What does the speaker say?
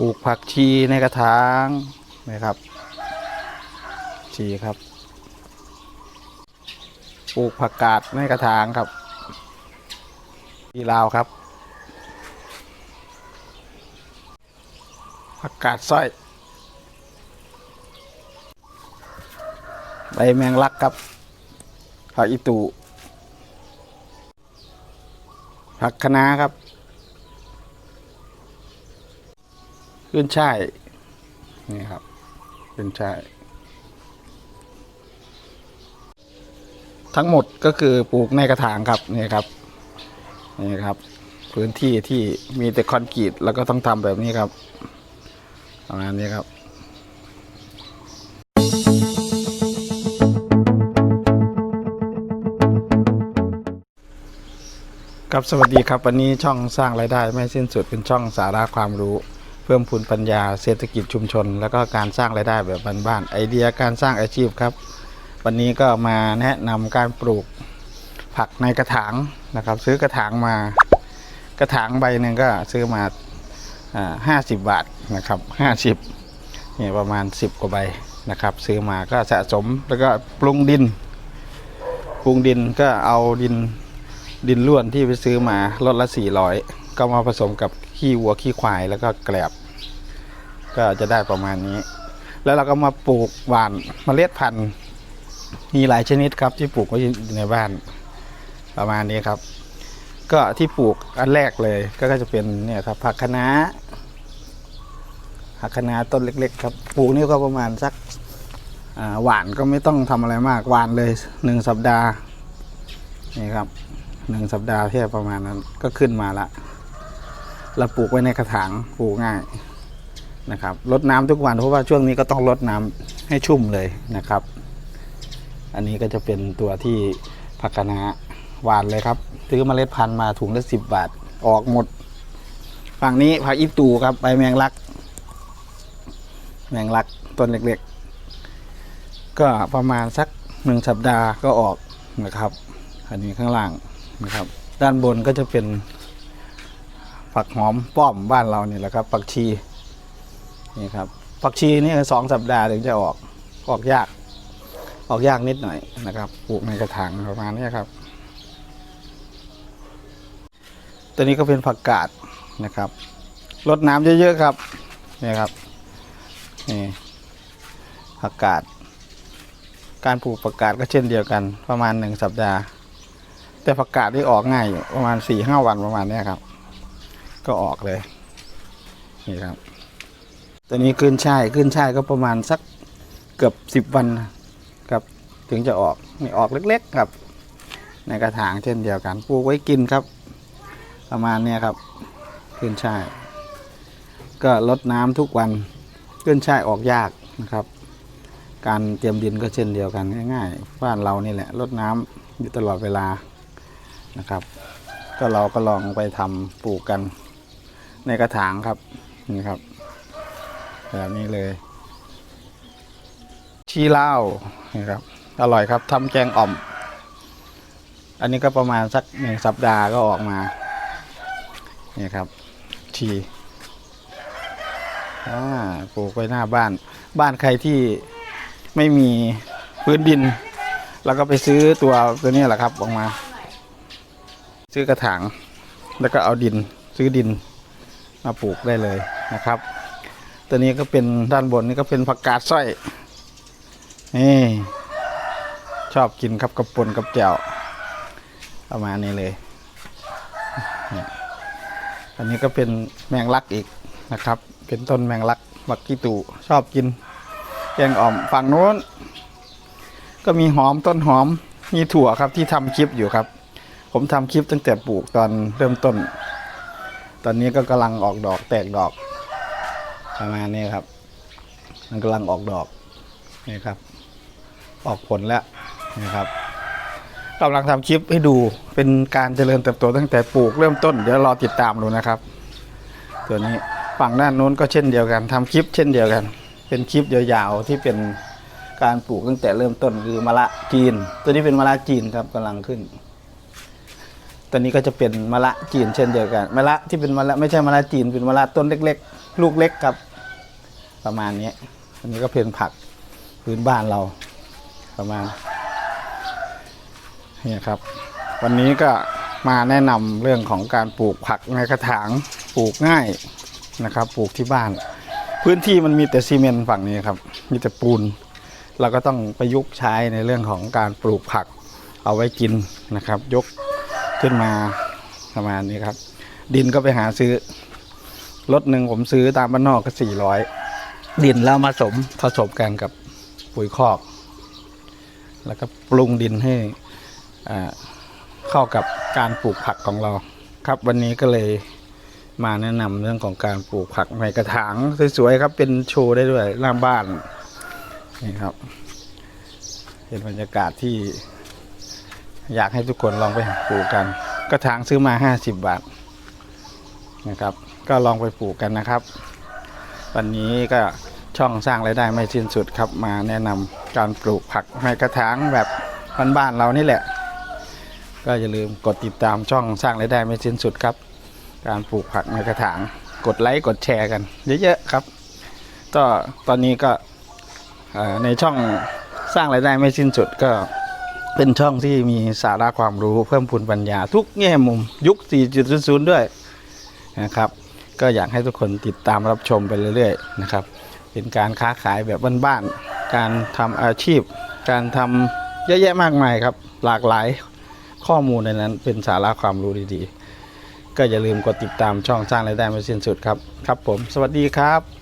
ปลูกผักชีในกระถางนะครับ ชีครับ ปลูกผักกาดในกระถางครับที่ลาวครับ ผักกาดสร้อยใบแมงลักครับ ผักอีตูผักคะน้าครับ ขึ้นช่าย นี่ครับขึ้นช่าย ทั้งหมดก็คือปลูกในกระถางครับนี่ครับนี่ครับ พื้นที่ที่มีแต่คอนกรีตแล้วก็ต้องทำแบบนี้ครับประมาณนี้ครับครับสวัสดีครับวันนี้ช่องสร้างรายได้ไม่สิ้นสุดเป็นช่องสาระความรู้ พิ่มพูนปัญญาเศรษฐกิจชุมชน แล้วก็การสร้างรายได้แบบบ้านๆไอเดียการสร้างอาชีพครับ วันนี้ก็มาแนะนำการปลูกผักในกระถางนะครับ ซื้อกระถางมากระถางใบหนึ่งก็ซื้อมาห้าสิบบาทนะครับห้าสิบเนี่ยประมาณสิบกว่าใบนะครับ ซื้อมาก็สะสมแล้วก็ปรุงดิน ปรุงดินก็เอาดินดินล้วนที่ไปซื้อมาลดละสี่ร้อยก็มาผสมกับขี้วัวขี้ควายแล้วก็แกลบ ก็จะได้ประมาณนี้ แล้วเราก็มาปลูกหว่านเมล็ดพันธุ์มีหลายชนิดครับที่ปลูกไว้อยู่ในบ้านประมาณนี้ครับ ก็ที่ปลูกอันแรกเลยก็จะเป็นเนี่ยครับผักคะน้าผักคะน้าต้นเล็ก ๆ ครับปลูกนี่ก็ประมาณสักหวานก็ไม่ต้องทำอะไรมากหวานเลยหนึ่งสัปดาห์นี่ครับหนึ่งสัปดาห์แค่ประมาณนั้นก็ขึ้นมาละเราปลูกไว้ในกระถางปลูกง่าย นะครับรดน้ำทุกวันเพราะว่าช่วงนี้ก็ต้องรดน้ำให้ชุ่มเลยนะครับ อันนี้ก็จะเป็นตัวที่ผักคะน้าหวานเลยครับซื้อเมล็ดพันธุ์มาถุงละสิบบาทออกหมด ฝั่งนี้ผักอีตูครับใบแมงลัก แมงลักต้นเล็กๆ ก็ประมาณสักหนึ่งสัปดาห์ก็ออกนะครับ อันนี้ข้างล่างนะครับ ด้านบนก็จะเป็นผักหอมป้อมบ้านเราเนี่ยแหละครับผักชี นี่ครับผักชีนี่สองสัปดาห์ถึงจะออกออกยาก ออกยากนิดหน่อยนะครับปลูกในกระถางประมาณนี้ครับ ตัวนี้ก็เป็นผักกาดนะครับรดน้ำเยอะๆครับนี่ครับนี่ผักกาดการปลูกผักกาดก็เช่นเดียวกันประมาณหนึ่งสัปดาห์ แต่ผักกาดที่ออกง่ายอยู่ประมาณสี่ห้าวันประมาณนี้ครับ ก็ออกเลยนี่ครับ ตัวนี้ขึ้นช่ายขึ้นช่ายก็ประมาณสักเกือบสิบวันครับถึงจะออกนี่ออกเล็ก ๆ ครับ ในกระถางเช่นเดียวกันปลูกไว้กินครับ ประมาณเนี้ยครับ ขึ้นช่าย ก็ลดน้ำทุกวันขึ้นช่ายออกยากนะครับ การเตรียมดินก็เช่นเดียวกันง่ายๆบ้านเรานี่แหละลดน้ำอยู่ตลอดเวลานะครับ ก็เราก็ลองไปทำปลูกกัน ในกระถางครับนี่ครับ แบบนี้เลย ชีลาวนี่ครับ อร่อยครับทำแกงอ่อม อันนี้ก็ประมาณสักหนึ่งสัปดาห์ก็ออกมานี่ครับ ชีอ่ปลูกไว้หน้าบ้าน บ้านใครที่ไม่มีพื้นดิน แล้วก็ไปซื้อตัวตัวนี้แหละครับออกมา ซื้อกระถาง แล้วก็เอาดินซื้อดินมาปลูกได้เลยนะครับ ตัวนี้ก็เป็นด้านบนนี่ก็เป็นผักกาดสร้อยนี่ชอบกินครับกับปนกับแจ่วประมาณนี้เลยอันนี้ก็เป็นแมงลักอีกนะครับ เป็นต้นแมงลักบักกี้ตูชอบกินแกงอ่อมฝั่งโน้น ก็มีหอมต้นหอมมีถั่วครับที่ทำคลิปอยู่ครับ ผมทำคลิปตั้งแต่ปลูกตอนเริ่มต้น ตอนนี้ก็กำลังออกดอกแตกดอก ประมาณนี้ครับ มันกำลังออกดอกนี่ครับ ออกผลแล้วนี่ครับกำลังทำคลิปให้ดูเป็นการเจริญเติบโตตั้งแต่ปลูกเริ่มต้นเดี๋ยวรอติดตามดูนะครับ ตัวนี้ฝั่งด้านโน้นก็เช่นเดียวกันทำคลิปเช่นเดียวกัน เป็นคลิปยาวๆที่เป็นการปลูกตั้งแต่เริ่มต้นคือมะละจีน ตัวนี้เป็นมะละจีนครับกำลังขึ้น ตัวนี้ก็จะเป็นมะละจีนเช่นเดียวกันมะละที่เป็นมะละไม่ใช่มะละจีนเป็นมะละต้นเล็ก ๆ ลูกเล็กครับ ประมาณนี้อันนี้ก็เป็นผักพื้นบ้านเราประมาณนี่ครับ วันนี้ก็มาแนะนำเรื่องของการปลูกผักในกระถางปลูกง่ายนะครับ ปลูกที่บ้าน พื้นที่มันมีแต่ซีเมนต์ฝั่งนี้ครับ มีแต่ปูน เราก็ต้องประยุกต์ใช้ในเรื่องของการปลูกผักเอาไว้กินนะครับ ยกขึ้นมาประมาณนี้ครับ ดินก็ไปหาซื้อรถหนึ่งผมซื้อตามบ้านนอกก็สี่ร้อย ดินแล้วมาสมผสมกันกับปุ๋ยคอก แล้วก็ปรุงดินให้อ่าเข้ากับการปลูกผักของเรา ครับวันนี้ก็เลยมาแนะนำเรื่องของการปลูกผักในกระถางสวยๆครับเป็นโชว์ได้ด้วยหน้าบ้านนี่ครับเป็นบรรยากาศที่ อยากให้ทุกคนลองไปปลูกกัน กระถางซื้อมา 50 บาทนะครับ ก็ลองไปปลูกกันนะครับ วันนี้ก็ ช่องสร้างรายได้ไม่สิ้นสุดครับ มาแนะนำการปลูกผักในกระถางแบบบ้านๆเรานี่แหละ ก็อย่าลืมกดติดตามช่องสร้างรายได้ไม่สิ้นสุดครับ การปลูกผักในกระถาง กดไลค์กดแชร์กันเยอะๆครับก็ตอนนี้ก็ในช่องสร้างรายได้ไม่สิ้นสุดก็เป็นช่องที่มีสาระความรู้เพิ่มพูนปัญญาทุกแง่มุมยุค 4.0ด้วยนะครับ ก็อยากให้ทุกคนติดตามรับชมไปเรื่อยๆนะครับ เป็นการค้าขายแบบบ้านๆการทำอาชีพ การทำเยอะแยะมากมายครับ หลากหลายข้อมูลในนั้นเป็นสาระความรู้ดีๆ ก็อย่าลืมกดติดตามช่องสร้างรายได้ไม่สิ้นสุดครับ ครับผม สวัสดีครับ